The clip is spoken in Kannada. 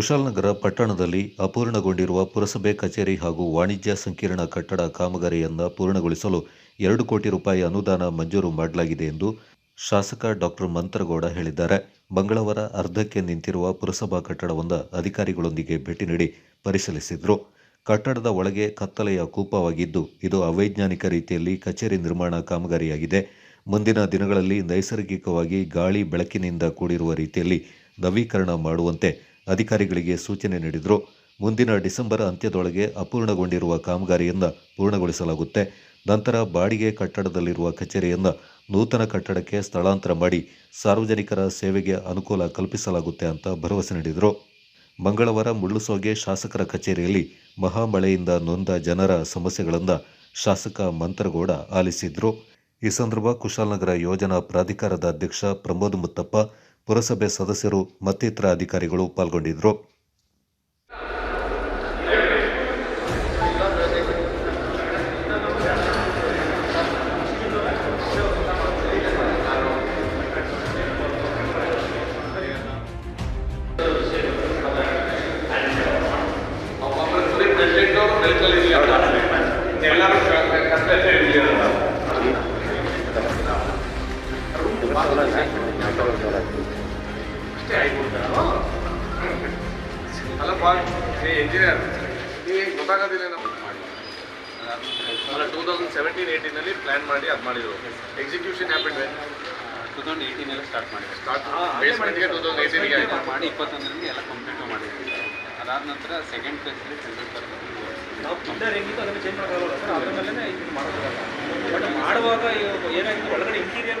ಕುಶಾಲನಗರ ಪಟ್ಟಣದಲ್ಲಿ ಅಪೂರ್ಣಗೊಂಡಿರುವ ಪುರಸಭೆ ಕಚೇರಿ ಹಾಗೂ ವಾಣಿಜ್ಯ ಸಂಕೀರ್ಣ ಕಟ್ಟಡ ಕಾಮಗಾರಿಯನ್ನು ಪೂರ್ಣಗೊಳಿಸಲು ಎರಡು ಕೋಟಿ ರೂಪಾಯಿ ಅನುದಾನ ಮಂಜೂರು ಮಾಡಲಾಗಿದೆ ಎಂದು ಶಾಸಕ ಡಾಕ್ಟರ್ ಮಂತ್ರಗೌಡ ಹೇಳಿದ್ದಾರೆ. ಮಂಗಳವಾರ ಅರ್ಧಕ್ಕೆ ನಿಂತಿರುವ ಪುರಸಭಾ ಕಟ್ಟಡವೊಂದ ಅಧಿಕಾರಿಗಳೊಂದಿಗೆ ಭೇಟಿ ನೀಡಿ ಪರಿಶೀಲಿಸಿದರು. ಕಟ್ಟಡದ ಒಳಗೆ ಕತ್ತಲೆಯ ಕೂಪವಾಗಿದ್ದು, ಇದು ಅವೈಜ್ಞಾನಿಕ ರೀತಿಯಲ್ಲಿ ಕಚೇರಿ ನಿರ್ಮಾಣ ಕಾಮಗಾರಿಯಾಗಿದೆ. ಮುಂದಿನ ದಿನಗಳಲ್ಲಿ ನೈಸರ್ಗಿಕವಾಗಿ ಗಾಳಿ ಬೆಳಕಿನಿಂದ ಕೂಡಿರುವ ರೀತಿಯಲ್ಲಿ ನವೀಕರಣ ಮಾಡುವಂತೆ ಅಧಿಕಾರಿಗಳಿಗೆ ಸೂಚನೆ ನೀಡಿದರು. ಮುಂದಿನ ಡಿಸೆಂಬರ್ ಅಂತ್ಯದೊಳಗೆ ಅಪೂರ್ಣಗೊಂಡಿರುವ ಕಾಮಗಾರಿಯನ್ನು ಪೂರ್ಣಗೊಳಿಸಲಾಗುತ್ತೆ. ನಂತರ ಬಾಡಿಗೆ ಕಟ್ಟಡದಲ್ಲಿರುವ ಕಚೇರಿಯನ್ನು ನೂತನ ಕಟ್ಟಡಕ್ಕೆ ಸ್ಥಳಾಂತರ ಮಾಡಿ ಸಾರ್ವಜನಿಕರ ಸೇವೆಗೆ ಅನುಕೂಲ ಕಲ್ಪಿಸಲಾಗುತ್ತೆ ಅಂತ ಭರವಸೆ ನೀಡಿದರು. ಮಂಗಳವಾರ ಮುಳ್ಳುಸೋಗೆ ಶಾಸಕರ ಕಚೇರಿಯಲ್ಲಿ ಮಹಾಮಳೆಯಿಂದ ನೊಂದ ಜನರ ಸಮಸ್ಯೆಗಳನ್ನು ಶಾಸಕ ಮಂತ್ರಗೌಡ ಆಲಿಸಿದ್ರು. ಈ ಸಂದರ್ಭ ಕುಶಾಲನಗರ ಯೋಜನಾ ಪ್ರಾಧಿಕಾರದ ಅಧ್ಯಕ್ಷ ಪ್ರಮೋದ್ ಮುತ್ತಪ್ಪ ಪುರಸಭೆ ಸದಸ್ಯರು ಮತ್ತಿತರ ಅಧಿಕಾರಿಗಳು ಪಾಲ್ಗೊಂಡಿದ್ದರು. ಅಲ್ಲಪ್ಪ ಏ ಇಂಜಿನಿಯರ್ ಈ ಗೊತ್ತಾಗೋದಿಲ್ಲ ನಮ್ಮ ಅಲ್ಲ ಟೂ ತೌಸಂಡ್ ಸೆವೆಂಟೀನ್ ಏಯ್ಟೀನಲ್ಲಿ ಪ್ಲ್ಯಾನ್ ಮಾಡಿ ಅದು ಮಾಡಿದ್ರು. ಎಕ್ಸಿಕ್ಯೂಷನ್ ಹ್ಯಾಪನ್ ಟೂ ತೌಸಂಡ್ ಏಯ್ಟೀನಲ್ಲಿ ಸ್ಟಾರ್ಟ್ ಮಾಡಿದ್ರು. ಸ್ಟಾರ್ಟ್ ಬೇಸ್ಮೆಂಟ್ಗೆ ಟೂ ತೌಸಂಡ್ ಏಯ್ಟೀನ್ಗೆ ಆಯಿತು? ಮಾಡಿ ಇಪ್ಪತ್ತೊಂದರಲ್ಲಿ ಎಲ್ಲ ಕಂಪ್ಲೀಟ್ ಮಾಡಿದ್ವಿ ಅದಾದ ನಂತರ ಸೆಕೆಂಡ್ ಫೇಸಲ್ಲಿ ಸೆಂಟ್ರಲ್ ನಾವು ಪಿಲ್ಲರ್ ಹೆಂಗಿತ್ತು ಅದನ್ನು ಚೇಂಜ್ ಸರ್ ಅದ್ರ ಮೇಲೆ ಇದು ಮಾಡೋದಿಲ್ಲ ಬಟ್ ಮಾಡುವಾಗ ಏನಾಯಿತು? ಏನಾಗಿತ್ತು ಒಳಗಡೆ ಇಂಟೀರಿಯರ್